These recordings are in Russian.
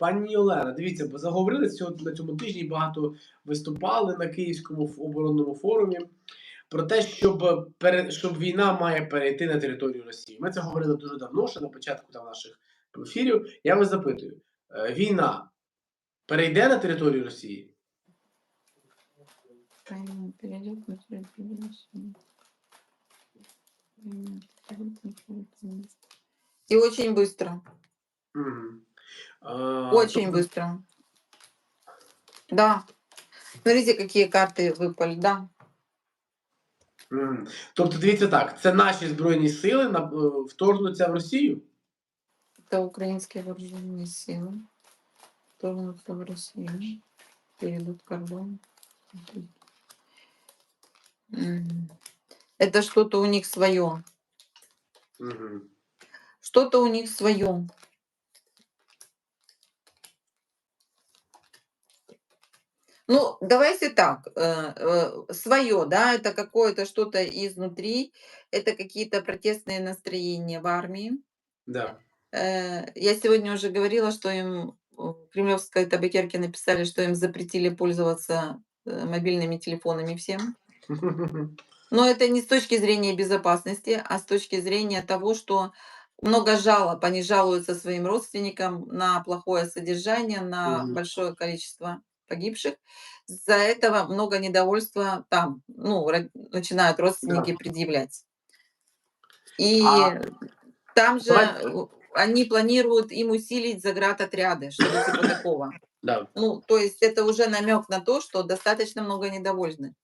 Пані Олена, дивіться, бо заговорили сьогодні на цьому тижні багато виступали на Київському оборонному форумі про те, щоб пере, щоб війна має перейти на територію Росії. Ми це говорили дуже давно, ще на початку там наших ефірів. Я вас запитую: е, війна перейде на територію Росії? Правильно, перейдет на территорию России. Правильно, перейдет на территорию. И очень быстро. Мгм. Е, Очень тобто- быстро. Да. Смотрите, какие карты выпали, да. Мгм. Тобто, дивіться так, це наші збройні сили на- е, вторгнуться в Росію? Это украинские вооруженные силы. Вторгнутся в Россию. Перейдут кордон. М. Это что-то у них свое. Мгм. Что-то у них свое. Ну, давайте так, свое, да, это какое-то что-то изнутри, это какие-то протестные настроения в армии. Да. Э, Я сегодня уже говорила, что им в кремлевской табакерке написали, что им запретили пользоваться э, мобильными телефонами всем. Но это не с точки зрения безопасности, а с точки зрения того, что много жалоб, они жалуются своим родственникам на плохое содержание, на Мгм. большое количество погибших. Из-за этого много недовольства там, ну, начинают родственники предъявлять. И А там же э, они планируют им усилить заградотряды, что-то типа такого. Да. Ну, то есть это уже намек на то, что достаточно много недовольных.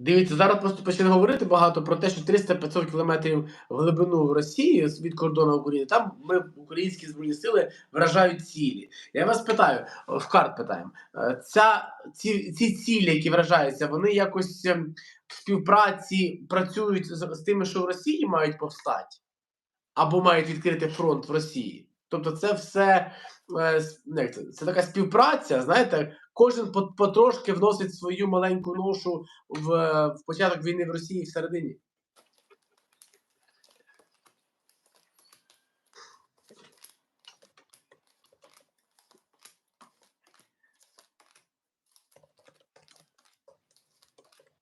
Дивіться, зараз просто почали говорити багато про те, що 300-500 кілометрів в глибину в Росії від кордону України, там ми українські збройні сили вражають цілі. Я вас питаю, в карт питаємо, е, ця ці, ці цілі, які вражаються, вони якось ем, в співпраці працюють з, з тими, що в Росії мають повстати, або мають відкрити фронт в Росії. Тобто, це все е, ну, це, це така співпраця. Знаєте, кожен по- потрошки вносить свою маленьку ношу в, в початок війни в Росії всередині.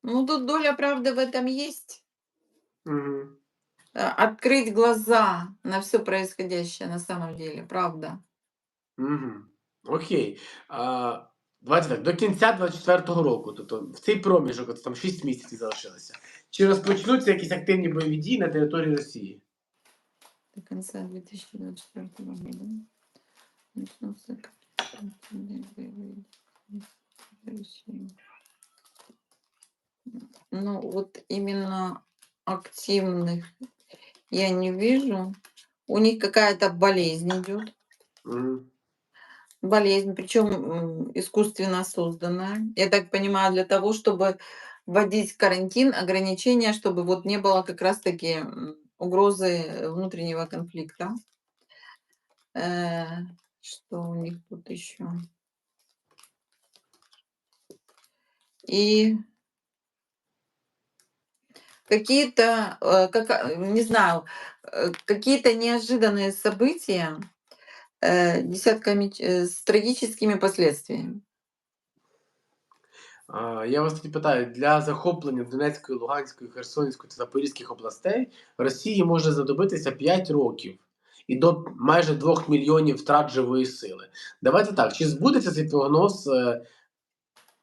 Ну, тут доля правды в этом есть. Угу. Э, Открыть глаза на все происходящее на самом деле, правда. Угу. Окей. А, давайте так, до кінця 24-го року, тобто в цей проміжок, от там 6 місяців залишилося. Чи розпочнуться якісь активні бойові дії на території Росії? До конца 2024 года начнутся активные боевые действия в России. Ну, вот именно активных я не вижу. У них какая-то болезнь идет. Угу. Болезнь, причем искусственно созданная. Я так понимаю, для того, чтобы вводить карантин, ограничения, чтобы вот не было как раз-таки угрозы внутреннего конфликта. Э, Что у них тут еще? И какие-то, э, как, не знаю, э, какие-то неожиданные события э, десятками, ч- э, с трагическими последствиями. Я вас тоді питаю, для захоплення Донецької, Луганської, Херсонської та Запорізьких областей Росії може знадобитися 5 років і до майже 2 мільйонів втрат живої сили. Давайте так, чи збудеться цей прогноз е,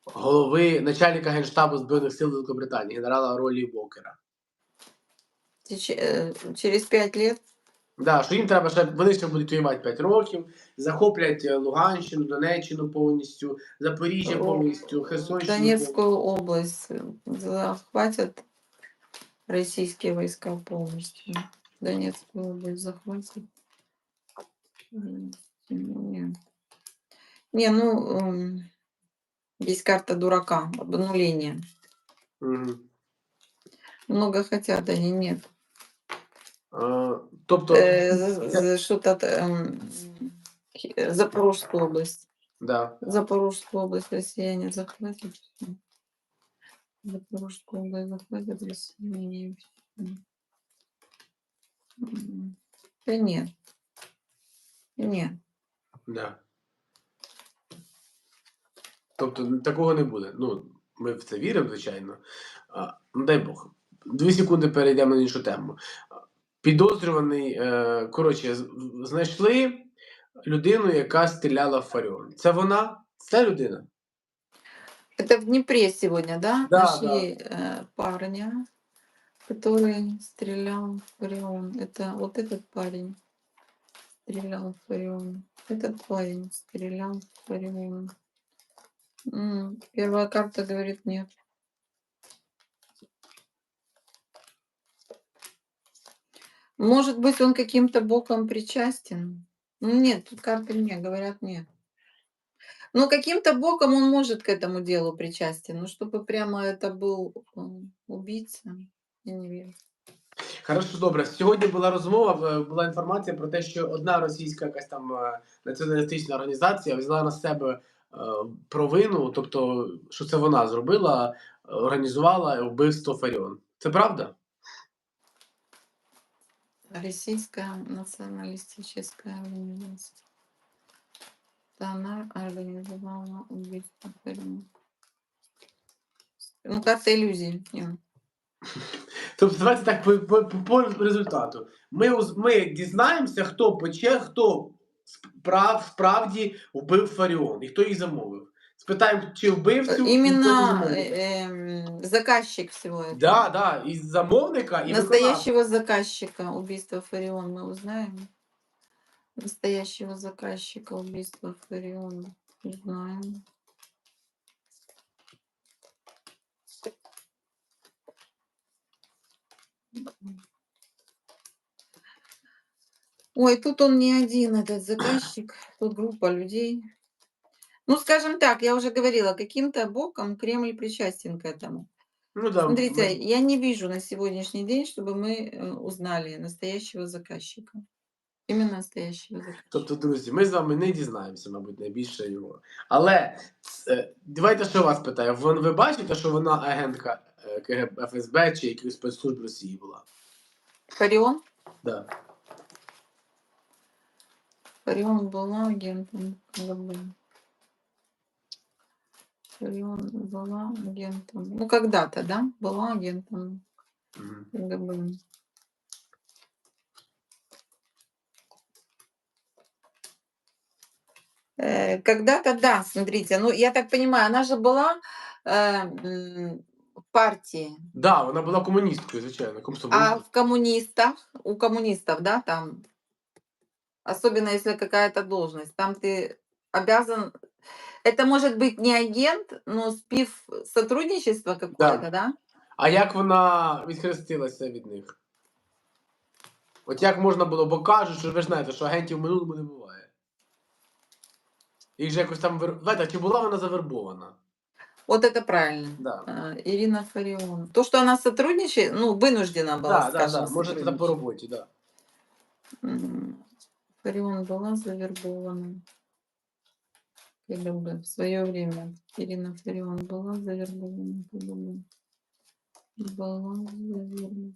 голови начальника Генштабу Збройних сил Великобританії, генерала Ролі Вокера? Теч- э, Через пять лет Да, що їм треба ще вони ще будуть воювати 5 років, захоплять е, Луганщину, Донеччину повністю, Запоріжжя О, повністю, Херсонщину. повністю. Донецкую область э, захватят российские войска полностью. Донецкую область захватят. М, Не, не ну, м, есть карта дурака, обнуление. Мгм. Много хотят они, нет. Е, Тобто, Э, за- за Что-то м, Хи- Запорожскую область. да. Запорожскую область россияне захватят. всё. Запорожскую область захватят россияне. и всё. М, Да нет. Нет. Да. Тобто такого не буде. Ну, ми в це віримо, звичайно. А, ну, дай Бог. Дві секунди перейдемо на іншу тему. Підозрюваний, е, коротше, з- знайшли людину, яка стріляла в Фаріон. Це вона? Це людина? Это в Днепре сегодня, да? Да, Нашли э, парня, который стрелял в Орион. Это вот этот парень стрелял в Орион. Этот парень стрелял в Орион. М, Первая карта говорит нет. Может быть, он каким-то боком причастен? Ну, Нет, тут карты мне говорят нет. Но каким-то боком он может к этому делу причастен. Но чтобы прямо это был м, убийца, я не верю. Хорошо, добре. Сьогодні була розмова, е, була інформація про те, що одна російська якась там е, націоналістична організація взяла на себе е, провину, тобто, що це вона зробила, е, організувала вбивство Фаріон. Це правда? Российская националистическая организация. Она организовала убийство Карина. Ну, карта иллюзий. не. Тобто, давайте так по, по, по результату. Ми, ми дізнаємося, хто пече, хто справ, справді вбив Фаріон і хто її замовив. Спитаємо, чи вбивцю, і хто Именно замовив. э, эм, заказчик всего этого. Да, да, і замовника, і виконавця. Настоящего заказчика убийства Фарион мы узнаем. Настоящего заказчика убийства Фарион узнаем. Ой, тут он не один, этот заказчик, тут группа людей. Ну, скажем так, я уже говорила, каким-то боком Кремль причастен к этому. Ну, да, Смотрите, ми- я не вижу на сегодняшний день, чтобы мы э, узнали настоящего заказчика. Именно настоящего заказчика. Тобто, друзі, ми з вами не дізнаємося, мабуть, найбільше його. Але е, давайте ще вас питаю. Ви, ви бачите, що вона агентка е, КГБ ФСБ чи якихось спецслужб Росії була? Фарион? Да. Фарион была агентом КГБ. Фарион была агентом. Ну, когда-то, да? Была агентом. КГБ. Э, Когда-то, да, смотрите, ну, я так понимаю, она же была э, партии, Да, вона була комуністкою, звичайно. а в коммунистах, у коммунистов, да, там, особенно если какая-то должность, там ты обязан, это может быть не агент, но спив сотрудничество какое-то, да? А як вона відхрестилася від них? От як можна було, бо кажуть, що ви ж знаєте, що агентів в минулому не буває. Їх же якось там вир... Знаєте, чи була вона завербована? Вот это правильно. Да. А, Ирина Фарион. То, что она сотрудничает, ну, вынуждена была, Да, да, скажем, да. Може, це по сотрудничать. роботі, да. М, Фарион была завербована. КГБ в свое время. Ирина Фарион была завербована. Была завербована.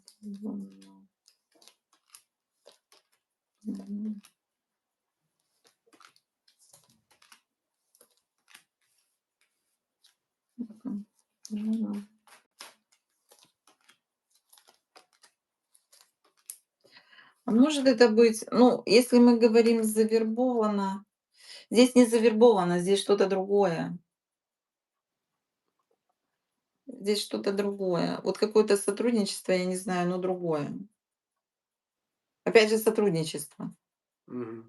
А может это быть, ну, если мы говорим завербовано, здесь не завербовано, здесь что-то другое. Здесь что-то другое. Вот какое-то сотрудничество, я не знаю, но другое. Опять же, сотрудничество. Угу.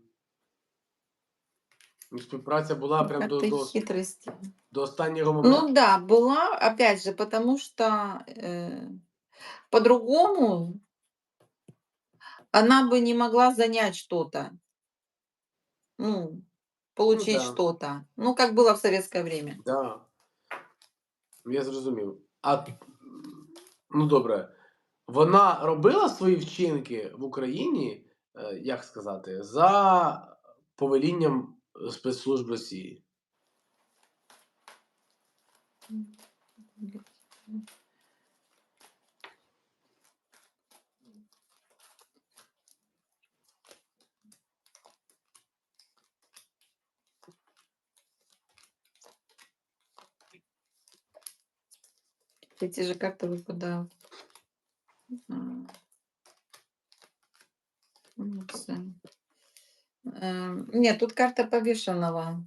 Співпраця була прям до, до, до останнього моменту. Ну да, была, опять же, потому что э, по-другому она бы не могла занять что-то. Ну, получить да. что-то. Ну, как было в советское время. Да. Я зрозумів. А ну добре. Вона робила свої вчинки в Україні, е, як сказати, за повелінням спецслужб Росії. Эти же карты выпадают. Ну, всё. Эм, Нет, тут карта повешенного.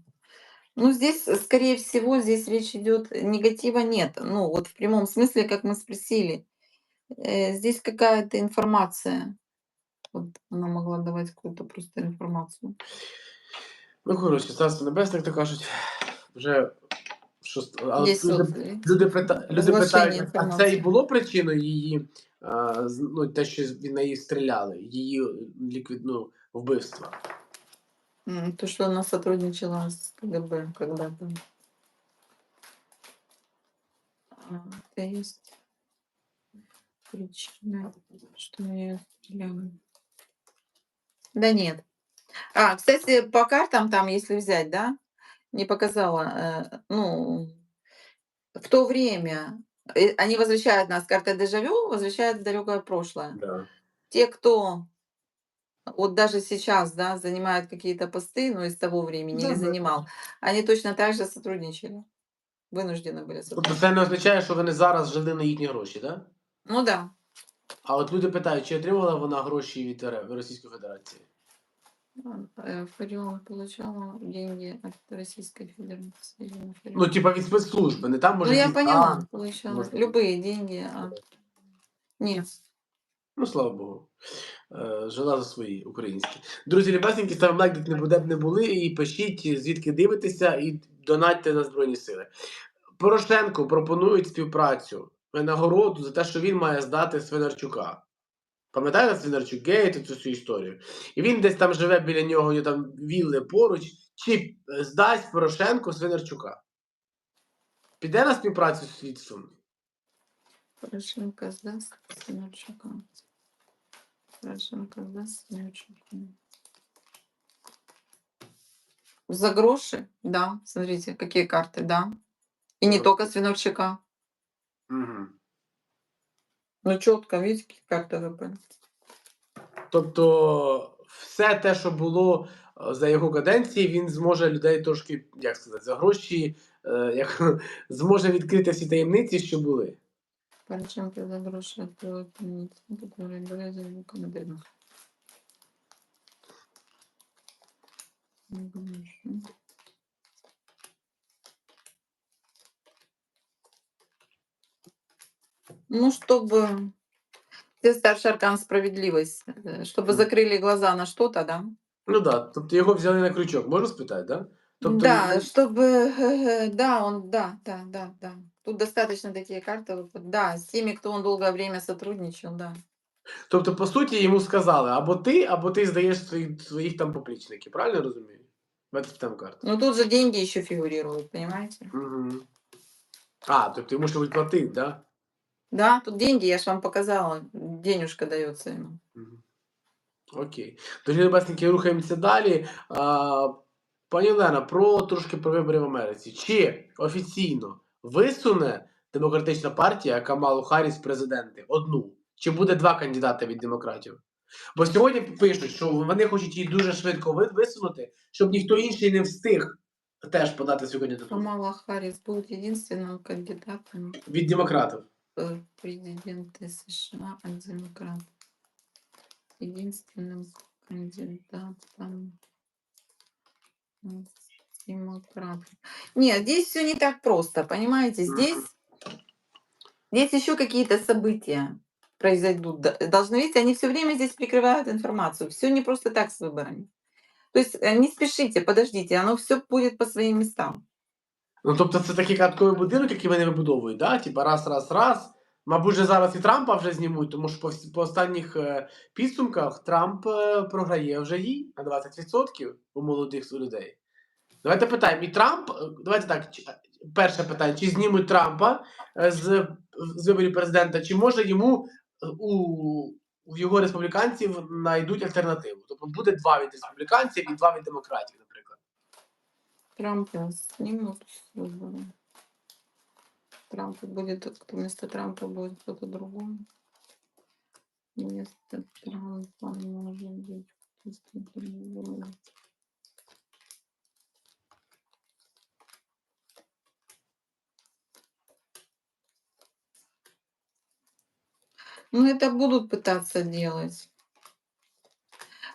Ну, здесь, э, скорее всего, здесь речь идет, негатива нет. Ну, вот в прямом смысле, как мы спросили. Э, Здесь какая-то информация. Вот она могла давать какую-то просто інформацію. Ну, коротше, царство небесне, як то кажуть, вже щось. Але Є люди, соцві. люди, пита, люди Розглашення питають, а це інформації. і було причиною її, а, з- ну, те, що від неї стріляли, її ліквід, ну, вбивства. М, То, что она сотрудничала с КГБ когда-то. А, Это есть причина, что ее стреляли. Да нет. А, кстати, по картам там, если взять, да, не показала, э, ну, в то время э, они возвращают нас, карта дежавю возвращает в далекое прошлое. Да. Те, кто вот даже сейчас, да, занимают какие-то посты, ну, из того времени, Да, или да. занимал, они точно так же сотрудничали. Вынуждены были Тобто сотрудничать. це не означає, що вони зараз жили на їхні гроші, так? Да? Ну да. А от люди питають, чи отримала вона гроші від РФ, Російської Федерації? Э, Фарион получала деньги от Российской Федерации. Елена Ну, Фарион. типа від спецслужби, не там може. Ну, я якийсь поняла, банк. получала. может быть. Любые деньги. А... Нет. Ну, слава Богу. Е, Жила за свої українські. Друзі, любесенькі, ставимо лайк, де не буде б не були, і пишіть, звідки дивитеся, і донатьте на Збройні Сили. Порошенко пропонують співпрацю, е, нагороду за те, що він має здати Свинарчука. Пам'ятаєте Свинарчук Гейт, цю всю історію? І він десь там живе біля нього, у нього там вілли поруч. Чи е, здасть Порошенко Свинарчука? Піде на співпрацю з слідством? Порошенко сдаст Синявчука. Порошенко сдаст Синявчука. За гроши? Да. Смотрите, какие карты, да. И не только Свинорчака. Угу. Ну, четко, видите, какие карты выпали. Тобто, все те, що було е, за його каденції, він зможе людей трошки, як сказати, за гроші, е, як, зможе відкрити всі таємниці, що були. Порошенко за гроши откроет таблицу, которая была за его контейнер. Гроши. Ну, чтобы ты старший аркан справедливость, э, чтобы Мгм. закрыли глаза на что-то, да? Ну так, да, тобто його взяли на крючок, можна спитати, да? Тобто, да, він- чтобы, э, да, он, да, да, да, да. Тут достаточно такие карты, выпад- да, с теми, кто он долгое время сотрудничал, да. тобто, по суті, йому сказали, або ти, або ти здаєш своїх, своїх там поплічників, правильно я розумію? Давайте там карту. Но тут же деньги еще фигурируют, понимаете? Угу. А, тобто йому ще відплатити, да? Да, тут деньги, я же вам показала, денежка дается ему. Окей. Дорогі небесники, рухаємося далі. А, пані Олена, про трошки про вибори в Америці. Чи офіційно висуне демократична партія Камалу Харріс президенти? Одну? Чи буде два кандидати від демократів? Бо сьогодні пишуть, що вони хочуть її дуже швидко ви- висунути, щоб ніхто інший не встиг теж подати свою кандидатуру Камала Харрис будет единственным кандидатом від демократів. В президенты США от демократов. Единственным кандидатом демократов. Нет, здесь все не так просто, понимаете? Здесь, здесь еще какие-то события произойдут. Должны, видите, они все время здесь прикрывают информацию. Все не просто так с выборами. То есть э, не спешите, подождите, оно все будет по своим местам. Ну, тобто це такий катковий будинок, який вони вибудовують, да? Типа раз, раз, раз. Мабуть, вже зараз і Трампа вже знімуть, тому що по, по останніх е, підсумках Трамп е, програє вже їй на 20% у молодих людей. Давайте питаємо, і Трамп, е, давайте так, перше питання, чи знімуть Трампа е, з, з виборів президента, чи може йому е, у, у його республіканців знайдуть альтернативу? Тобто буде два від республіканців і два від демократів. Трампа снимут с выборов. Трампа будет, вместо Трампа будет кто-то другой. Вместо Трампа может быть кто-то другой. Ну, это будут пытаться делать.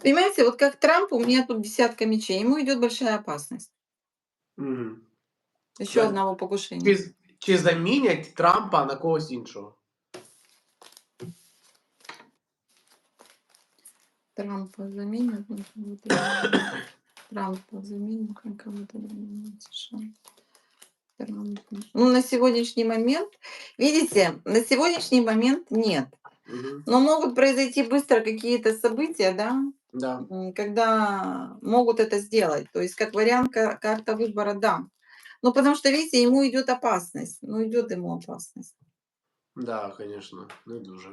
Понимаете, вот как Трамп, у меня тут десятка мечей, ему идет большая опасность. Мгм. Еще Да. одного покушения. Чи, чи замінять Трампа на когось іншого? Трампа заменят на кого-то. Трампа заменят на кого-то. Трампа. Ну, на сегодняшний момент, видите, на сегодняшний момент нет. Мгм. Но могут произойти быстро какие-то события, да, Да. когда могут это сделать. То есть, как вариант, ка- карта выбора, да. Ну, потому что, видите, ему идет опасность. Ну, идет ему опасность. Да, звісно, не дуже.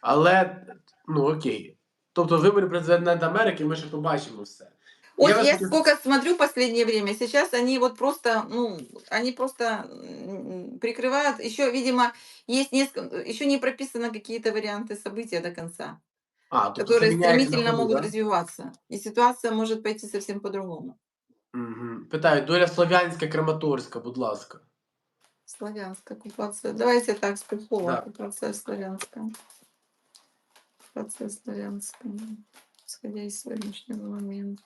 Але, ну окей. Тобто вибори президента Америки ми ще побачимо все. Вот Я я, вас- сколько смотрю последнее время, сейчас они вот просто, ну, они просто прикрывают, еще, видимо, есть несколько, еще не прописано какие-то варианты события до конца, А, которые стремительно ходу, могут да? развиваться. И ситуация может пойти совсем по-другому. Угу. Питаю, доля Слов'янська, Краматорська, будь ласка. Славянская оккупация. Давайте так, Спихова, Да. оккупация славянская. Оккупация славянская, исходя из сегодняшнего момента.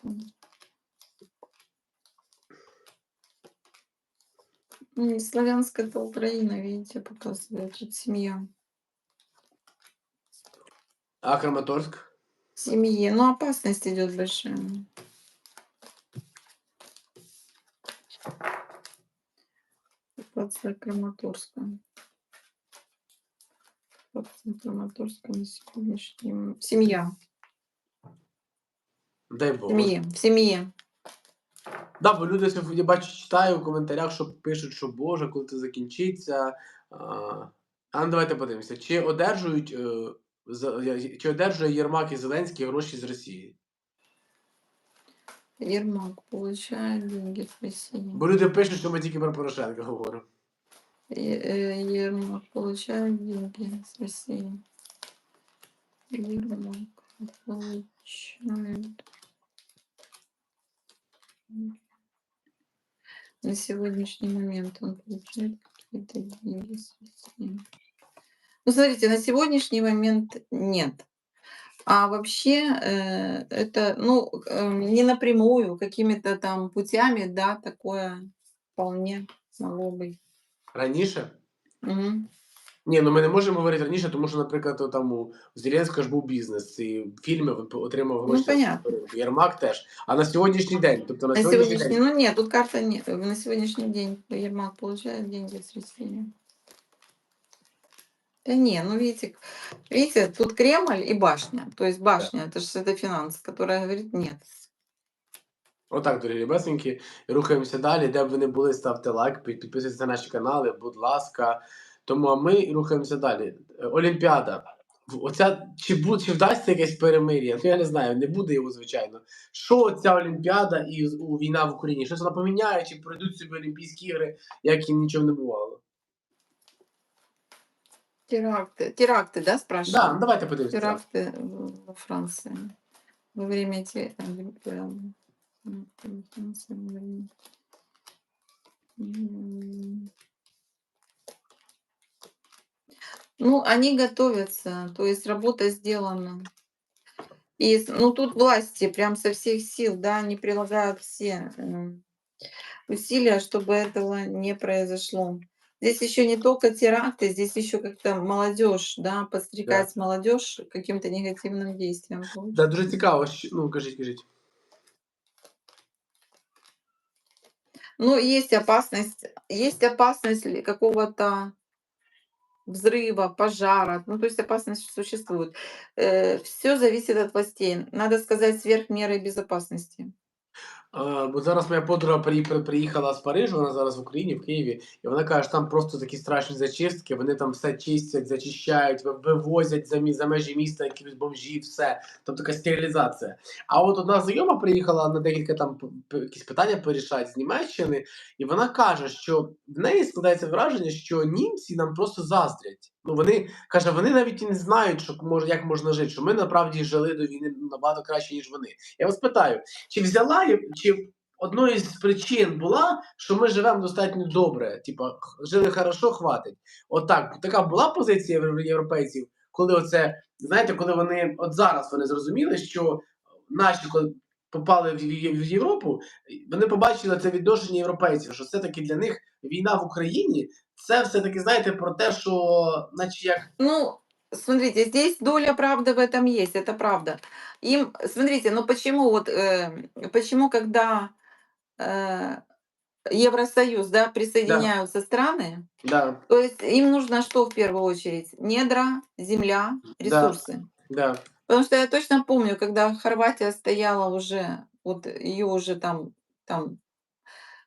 Ну, славянская, это Украина, видите, показывает, тут семья. А Краматорськ? Семье, но опасность идет большая. Оккупация Краматорска. Оккупация Краматорска на сегодняшний Семья. Дай Бог. Семье. В семье. Да, бо люди, я бачу, читаю в коментарях, що пишуть, що Боже, коли це закінчиться. А, а ну давайте подивимося, чи одержують е, чи одержує Єрмак і Зеленський гроші з Росії? Ермак получает деньги с России. Бо люди пишуть, що ми тільки про Порошенка говоримо. Е- э, Ермак получает деньги с России. Ермак получает. На сегодняшний момент он получает какие-то деньги с России. Ну, смотрите, на сегодняшний момент нет. А вообще э, это, ну, э, не напрямую, какими-то там путями, да, такое вполне могло быть. Раніше? Мгм. Ні, ну ми не можемо говорити раніше, тому що, наприклад, там у Зеленського ж був бізнес, і фільми він отримав гроші. Ну, понятно. Єрмак теж. А на сьогоднішній день, тобто на, На сьогоднішній сегодняшний, день. ну нет, тут карта нет. На сегодняшний день Ермак получает деньги с России. Да не, ну видите, к- видите, тут Кремль и башня. То есть башня, это же это финансы, которая говорит нет. Отак, дорогі ребесеньки, рухаємося далі. Де б ви не були, ставте лайк, під- підписуйтесь на наші канали, будь ласка. Тому а ми рухаємося далі. Е, Олімпіада. В- Оця, чи, бу, чи вдасться якесь перемир'я? Ну я не знаю, не буде його, звичайно. Що ця Олімпіада і з- у війна в Україні? Щось вона поміняє, чи пройдуть собі Олімпійські ігри, як і нічого не бувало? Теракты, теракты, да, Да, спрашивают? ну давайте подивимося. Теракты во Франции. Во время эти. М. Ну, они готовятся, то есть работа сделана. И, ну, тут власти прям со всех сил, да, они прилагают все м, усилия, чтобы этого не произошло. Здесь еще не только теракты, здесь еще как-то молодежь, да, подстрекать молодежь к каким-то негативным действиям. Да, дуже цікаво. що- Ну, кажіть, кажіть. Ну, есть опасность, есть опасность ли какого-то взрыва, пожара. Ну, то есть опасность существует. все зависит от властей. Надо сказать, сверх меры безопасности. Е, Бо зараз моя подруга при- при- приїхала з Парижу, вона зараз в Україні, в Києві, і вона каже, що там просто такі страшні зачистки, вони там все чистять, зачищають, вивозять за, за межі міста якісь бомжі, все. Там така стерилізація. А от одна знайома приїхала на декілька там якісь питання порішати з Німеччини, і вона каже, що в неї складається враження, що німці нам просто заздрять. Ну вони каже, вони навіть і не знають, що може як можна жити, що ми насправді жили до війни набагато краще, ніж вони. Я вас питаю, чи взяла чи одною з причин була, що ми живемо достатньо добре, типа жили хорошо, хватить. Отак, така була позиція євро- європейців коли оце, знаєте, коли вони от зараз вони зрозуміли, що наші коли попали в Європу, вони побачили це відношення європейців, що все-таки для них війна в Україні це все-таки, знаєте, про те, що, наче як Ну, смотрите, здесь доля правды в этом есть, это правда. Им, смотрите, ну почему вот, э, почему когда э, Евросоюз, да, присоединяются страны, да, то есть им нужно что в первую очередь? Недра, земля, ресурсы. да, Потому что я точно помню, когда Хорватия стояла уже, вот ее уже там, там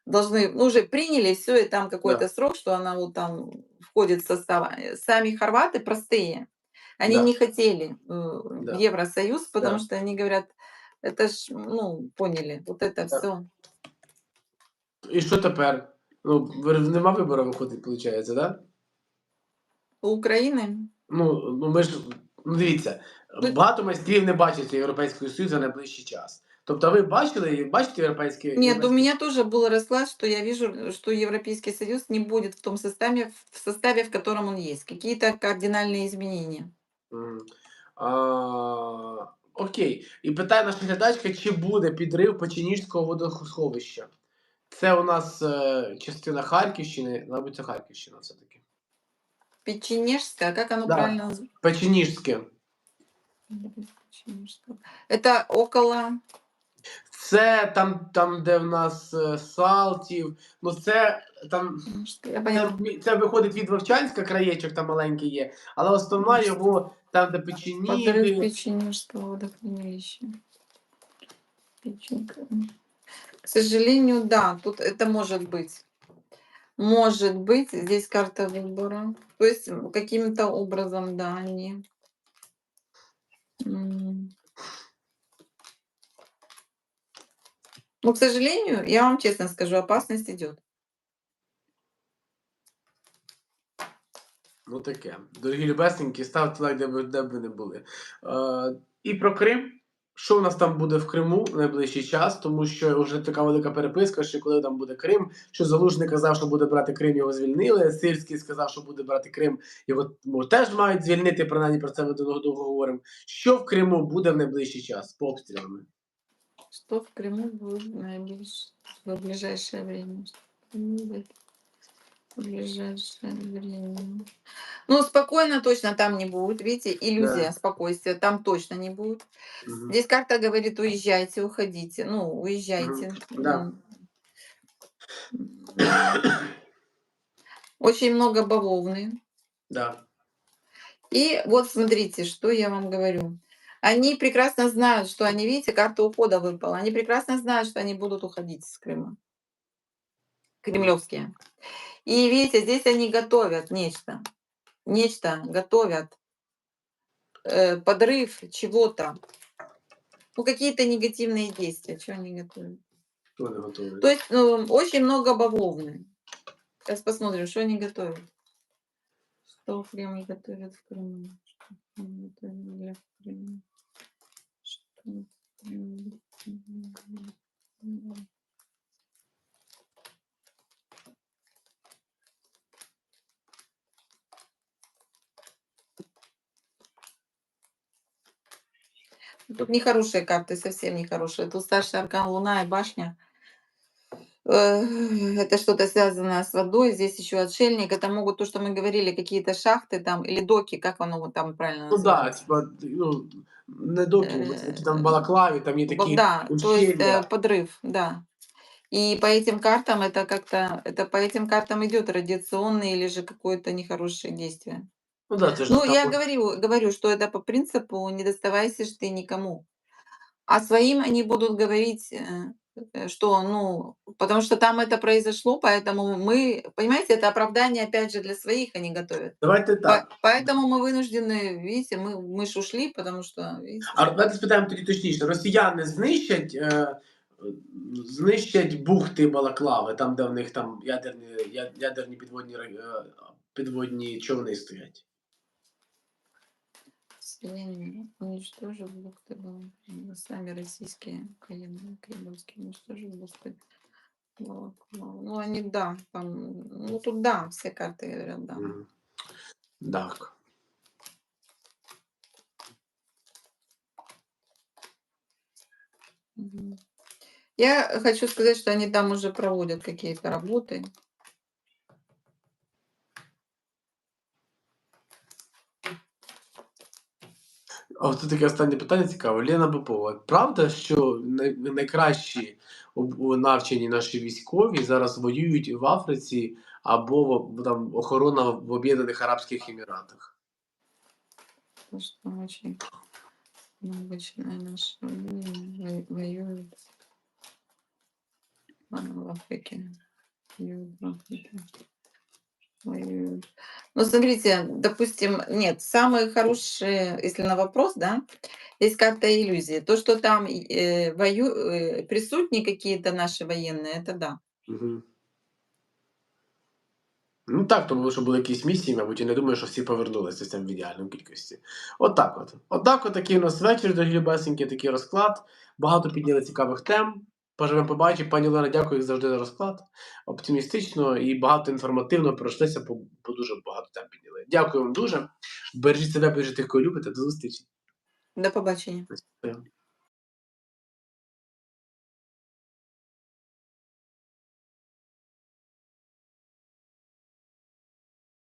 должны, ну, уже приняли все, и там какой-то срок, что она вот там входит в состав. Э, Сами хорваты простые, они Да. не хотели э, Да. в Евросоюз, потому Да. что они говорят, это ж, ну, поняли, вот это Да. все. І що тепер? Ну, ви- нема вибору виходить, виходить, так? Да? У Украины Ну, ну ми ж ну, дивіться, Ви- багато майстрів не бачать Європейського Союзу на найближчий час. Тобто ви бачили, бачите європейський Нет, у європейський- меня тоже был расклад, что я вижу, что Европейский Союз не будет в том составе, в составе, в котором он есть. Какие-то кардинальные изменения. Мгм. А, окей. І питає наша глядачка, чи буде підрив Печеніжського водосховища? Це у нас е, частина Харківщини, мабуть, це Харківщина все-таки. Печенежская, как оно Да. правильно называется? Печеніжське. Печенежская. Это около... Це там, там, де в нас е, Салтів. Ну, це там. Я Це, поняла. мі- це виходить від Вовчанська, краєчок там маленький є, але основна його там, де Подрыв печеніги. Печенежского водохранилища. Печенка. К сожалению, да, тут это может быть. Может быть, здесь карта выбора. То есть м, каким-то образом, да, они... м. Ну, к сожалению, я вам честно скажу, опасность идет. Ну таке. Дорогі любесенькі, ставте лайк, де б, де б ви не були. Е, і про Крим. Що у нас там буде в Криму в найближчий час, тому що вже така велика переписка, що коли там буде Крим, що Залужний казав, що буде брати Крим, його звільнили. Сирський сказав, що буде брати Крим, його теж мають звільнити, принаймні про це ми довго говоримо. Що в Криму буде в найближчий час по обстрілами? Что в Крыму будет в наиближ- в ближайшее время? Что в Крыму будет в ближайшее время? Ну, спокойно точно там не будет. Видите, иллюзия спокойствия там точно не будет. Мгм. Здесь карта говорит, уезжайте, уходите. Ну, уезжайте. да. М. Очень много бавовны. Да. И вот смотрите, что я вам говорю. Они прекрасно знают, что они, видите, карта ухода выпала. Они прекрасно знают, что они будут уходить с Крыма. Кремлевские. И видите, здесь они готовят нечто. Нечто готовят. Э, подрыв чего-то. Ну, какие-то негативные действия. Что они готовят? Хто не готовий? То есть ну, очень много бавовны. Сейчас посмотрим, что они готовят. Что Кремль готовит в Крыму? Что Кремль готовит для Крыма? Что Кремль готовит для Крыма? Тут нехорошие карты, совсем нехорошие. Тут старший аркан Луна и башня. Э, Это что-то связанное с водой. Здесь еще отшельник. Это могут то, что мы говорили, какие-то шахты там или доки, как оно вот там правильно Ну да, называется? типа, ну, не доки, Е, такі там балаклаві, там є Вот такі. да, то есть ущелья. э, подрыв, да. И по этим картам это как-то, это по этим картам идет радиационное или же какое-то нехорошее действие. Ну да, це ж Ну, там я от- говорю, говорю, что это по принципу не доставайся ж ты никому. А своим они будут говорить, э, э, что, ну, потому что там это произошло, поэтому мы, понимаете, это оправдание, опять же, для своих они готовят. Давайте так. По- поэтому мы вынуждены, видите, мы, мы ж ушли, потому что, видите, А давайте спитаємо тоді точніше. Росіяни знищать, е, знищать бухти Балаклави, там, де в них там ядерні, я- ядерні підводні, ра- е, підводні човни стоять. населения уничтожил был, сами российские военные кремлевские уничтожили Бухтовым. Вот, вот. Ну, они, да, там, ну, тут да, все карты говорят, да. Mm. Так. Я хочу сказать, что они там уже проводят какие-то работы. от тут таке останнє питання цікаве. Лена Попова. Правда, що най- найкращі об- у- навчені наші військові зараз воюють в Африці або в, в- там охорона в Об'єднаних Арабських Еміратах? Потому что очень необычная наша воюет воюет а, в Африке. Воюют в Африке. Воюют. Ну, смотрите, допустим, нет, самые хорошие, если на вопрос, да, есть как-то иллюзии. То, что там э, вою, э, присутни какие-то наши военные, это да. Угу. Ну так, тому що були якісь місії, мабуть, і не думаю, що всі повернулися там в ідеальній кількості. Отак от. Отак от такий у нас вечір, дорогі любесенькі, такий розклад. Багато підняли цікавих тем. Поживемо побачимо. Пані Олена, дякую як завжди за розклад. Оптимістично і багато інформативно пройшлися, по, по дуже багато тем підняли. Дякую вам дуже. Бережіть себе, бережіть тих, кого любите. До зустрічі. До побачення.